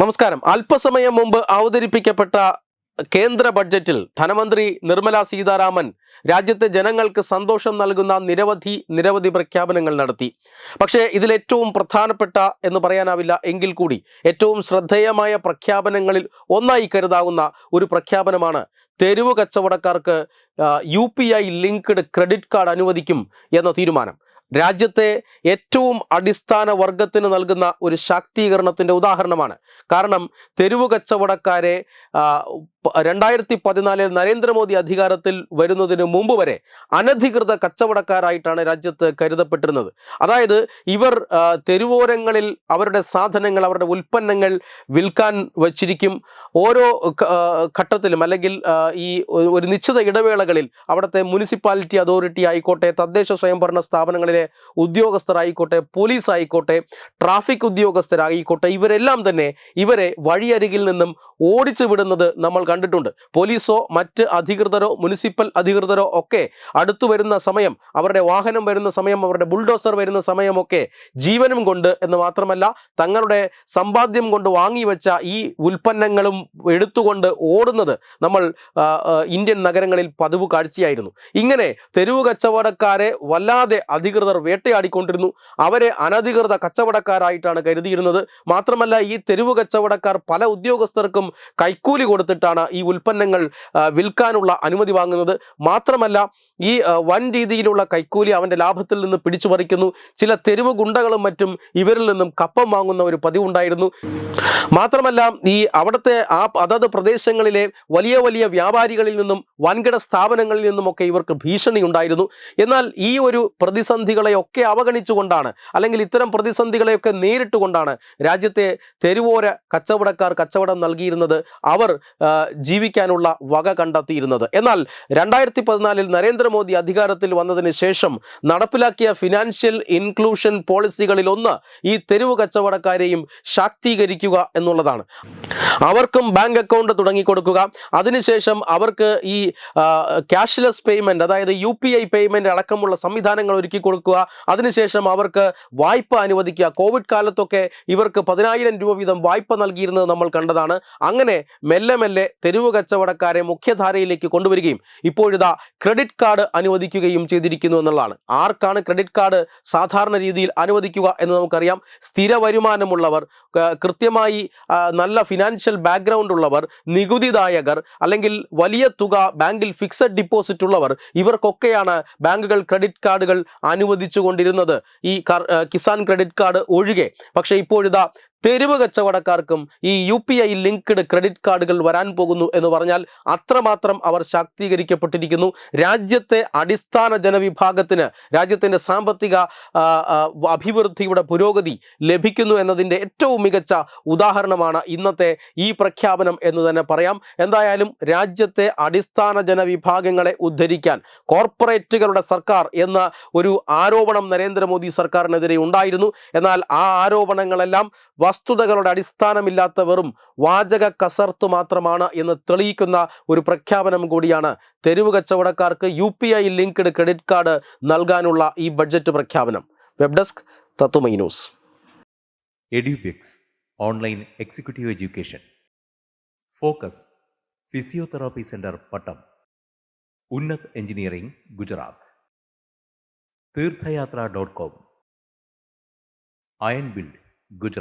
നമസ്കാരം. അല്പസമയം മുമ്പ് അവതരിപ്പിക്കപ്പെട്ട കേന്ദ്ര ബഡ്ജറ്റിൽ ധനമന്ത്രി നിർമ്മല സീതാരാമൻ രാജ്യത്തെ ജനങ്ങൾക്ക് സന്തോഷം നൽകുന്ന നിരവധി നിരവധി പ്രഖ്യാപനങ്ങൾ നടത്തി. പക്ഷേ ഇതിൽ ഏറ്റവും പ്രധാനപ്പെട്ട എന്ന് പറയാനാവില്ല എങ്കിൽ കൂടി ഏറ്റവും ശ്രദ്ധേയമായ പ്രഖ്യാപനങ്ങളിൽ ഒന്നായി കരുതാവുന്ന ഒരു പ്രഖ്യാപനമാണ് തെരുവ് കച്ചവടക്കാർക്ക് U P I linked credit card അനുവദിക്കും എന്ന തീരുമാനം. രാജ്യത്തെ ഏറ്റവും അടിസ്ഥാന വർഗത്തിന് നൽകുന്ന ഒരു ശാക്തീകരണത്തിന്റെ ഉദാഹരണമാണ്. കാരണം തെരുവ് കച്ചവടക്കാരെ രണ്ടായിരത്തി പതിനാലിൽ നരേന്ദ്രമോദി അധികാരത്തിൽ വരുന്നതിന് മുമ്പ് വരെ അനധികൃത കച്ചവടക്കാരായിട്ടാണ് രാജ്യത്ത് കരുതപ്പെട്ടിരുന്നത്. അതായത് ഇവർ തെരുവോരങ്ങളിൽ അവരുടെ സാധനങ്ങൾ അവരുടെ ഉൽപ്പന്നങ്ങൾ വിൽക്കാൻ വച്ചിരിക്കും. ഓരോ ഘട്ടത്തിലും അല്ലെങ്കിൽ ഈ ഒരു നിശ്ചിത ഇടവേളകളിൽ അവിടുത്തെ മുനിസിപ്പാലിറ്റി അതോറിറ്റി ആയിക്കോട്ടെ തദ്ദേശ സ്വയംഭരണ സ്ഥാപനങ്ങളിലെ ഉദ്യോഗസ്ഥരായിക്കോട്ടെ പോലീസ് ആയിക്കോട്ടെ ട്രാഫിക് ഉദ്യോഗസ്ഥരായിക്കോട്ടെ ഇവരെല്ലാം തന്നെ ഇവരെ വഴിയരികിൽ നിന്നും ഓടിച്ചു വിടുന്നത് നമ്മൾ കണ്ടിട്ടുണ്ട്. പോലീസോ മറ്റ് അധികൃതരോ മുനിസിപ്പൽ അധികൃതരോ ഒക്കെ അടുത്തു വരുന്ന സമയം അവരുടെ വാഹനം വരുന്ന സമയം അവരുടെ ബുൾഡോസർ വരുന്ന സമയമൊക്കെ ജീവനും കൊണ്ട് എന്ന് മാത്രമല്ല തങ്ങളുടെ സമ്പാദ്യം കൊണ്ട് വാങ്ങിവെച്ച ഈ ഉൽപ്പന്നങ്ങളും എടുത്തുകൊണ്ട് ഓടുന്നത് നമ്മൾ ഇന്ത്യൻ നഗരങ്ങളിൽ പതിവ് കാഴ്ചയായിരുന്നു. ഇങ്ങനെ തെരുവ് കച്ചവടക്കാരെ വല്ലാതെ അധികൃതർ വേട്ടയാടിക്കൊണ്ടിരുന്നു. അവരെ അനധികൃത കച്ചവടക്കാരായിട്ടാണ് കരുതിയിരുന്നത്. മാത്രമല്ല ഈ തെരുവ് കച്ചവടക്കാർ പല ഉദ്യോഗസ്ഥർക്കും കൈക്കൂലി കൊടുത്തിട്ടാണ് ഈ ഉൽപ്പന്നങ്ങൾ വിൽക്കാനുള്ള അനുമതി വാങ്ങുന്നത് മാത്രമല്ല ഈ വൻ രീതിയിലുള്ള കൈക്കൂലി അവന്റെ ലാഭത്തിൽ നിന്ന് പിടിച്ചു പറിക്കുന്നു ചില തെരുവ് ഗുണ്ടകളും മറ്റും ഇവരിൽ നിന്നും കപ്പം വാങ്ങുന്ന ഒരു പതിവുണ്ടായിരുന്നു. മാത്രമല്ല ഈ അവിടുത്തെ ആ അതത് പ്രദേശങ്ങളിലെ വലിയ വലിയ വ്യാപാരികളിൽ നിന്നും വൻകിട സ്ഥാപനങ്ങളിൽ നിന്നുമൊക്കെ ഇവർക്ക് ഭീഷണി ഉണ്ടായിരുന്നു. എന്നാൽ ഈ ഒരു പ്രതിസന്ധികളെയൊക്കെ അവഗണിച്ചുകൊണ്ടാണ് അല്ലെങ്കിൽ ഇത്തരം പ്രതിസന്ധികളെയൊക്കെ നേരിട്ടുകൊണ്ടാണ് രാജ്യത്തെ തെരുവോര കച്ചവടക്കാർ കച്ചവടം നൽകിയിരുന്നത്. അവർ ജീവിക്കാനുള്ള വക കണ്ടെത്തിയിരുന്നത്. എന്നാൽ രണ്ടായിരത്തി പതിനാലിൽ നരേന്ദ്രമോദി അധികാരത്തിൽ വന്നതിന് ശേഷം നടപ്പിലാക്കിയ ഫിനാൻഷ്യൽ ഇൻക്ലൂഷൻ പോളിസികളിൽ ഒന്ന് ഈ തെരുവ് കച്ചവടക്കാരെയും ശാക്തീകരിക്കുക എന്നുള്ളതാണ്. അവർക്കും ബാങ്ക് അക്കൗണ്ട് തുടങ്ങിക്കൊടുക്കുക. അതിനുശേഷം അവർക്ക് ഈ ക്യാഷ്ലെസ് പേയ്മെന്റ് അതായത് യു പി ഐ പേയ്മെന്റ് അടക്കമുള്ള സംവിധാനങ്ങൾ ഒരുക്കി കൊടുക്കുക. അതിനുശേഷം അവർക്ക് വായ്പ അനുവദിക്കുക. കോവിഡ് കാലത്തൊക്കെ ഇവർക്ക് പതിനായിരം രൂപ വീതം വായ്പ നൽകിയിരുന്നത് നമ്മൾ കണ്ടതാണ്. അങ്ങനെ മെല്ലെ മെല്ലെ തെരുവ് കച്ചവടക്കാരെ മുഖ്യധാരയിലേക്ക് കൊണ്ടുവരികയും ഇപ്പോഴിതാ ക്രെഡിറ്റ് കാർഡ് അനുവദിക്കുകയും ചെയ്തിരിക്കുന്നു എന്നുള്ളതാണ്. ആർക്കാണ് ക്രെഡിറ്റ് കാർഡ് സാധാരണ രീതിയിൽ അനുവദിക്കുക എന്ന് നമുക്കറിയാം. സ്ഥിര വരുമാനമുള്ളവർ കൃത്യമായി നല്ല ഫിനാൻഷ്യൽ ബാക്ക്ഗ്രൗണ്ട് ഉള്ളവർ നികുതിദായകർ അല്ലെങ്കിൽ വലിയ തുക ബാങ്കിൽ ഫിക്സഡ് ഡിപ്പോസിറ്റ് ഉള്ളവർ ഇവർക്കൊക്കെയാണ് ബാങ്കുകൾ ക്രെഡിറ്റ് കാർഡുകൾ അനുവദിച്ചു കൊണ്ടിരുന്നത് ഈ കിസാൻ ക്രെഡിറ്റ് കാർഡ് ഒഴികെ. പക്ഷേ ഇപ്പോഴിതാ തെരുവ് കച്ചവടക്കാർക്കും ഈ U P I linked credit കാർഡുകൾ വരാൻ പോകുന്നു എന്ന് പറഞ്ഞാൽ അത്രമാത്രം അവർ ശാക്തീകരിക്കപ്പെട്ടിരിക്കുന്നു. രാജ്യത്തെ അടിസ്ഥാന ജനവിഭാഗത്തിന് രാജ്യത്തിന്റെ സാമ്പത്തിക അഭിവൃദ്ധിയുടെ പുരോഗതി ലഭിക്കുന്നു എന്നതിന്റെ ഏറ്റവും മികച്ച ഉദാഹരണമാണ് ഇന്നത്തെ ഈ പ്രഖ്യാപനം എന്ന് തന്നെ പറയാം. എന്തായാലും രാജ്യത്തെ അടിസ്ഥാന ജനവിഭാഗങ്ങളെ ഉദ്ധരിക്കാൻ കോർപ്പറേറ്റുകളുടെ സർക്കാർ എന്ന ഒരു ആരോപണം നരേന്ദ്രമോദി സർക്കാരിനെതിരെ ഉണ്ടായിരുന്നു. എന്നാൽ ആ ആരോപണങ്ങളെല്ലാം വസ്തുതകളുടെ അടിസ്ഥാനമില്ലാത്ത വെറും വാചക കസർത്ത് മാത്രമാണ് എന്ന് തെളിയിക്കുന്ന ഒരു പ്രഖ്യാപനം കൂടിയാണ് തെരുവ് കച്ചവടക്കാർക്ക് U P I linked credit card നൽകാനുള്ള ഈ ബഡ്ജറ്റ് പ്രഖ്യാപനം. വെബ് ഡെസ്ക് തത്തുമൈ news. Online executive education. Focus physiotherapy centre Pattom. Unnat engineering Gujarat. Theerthayatra dot com. Iron build Gujarat.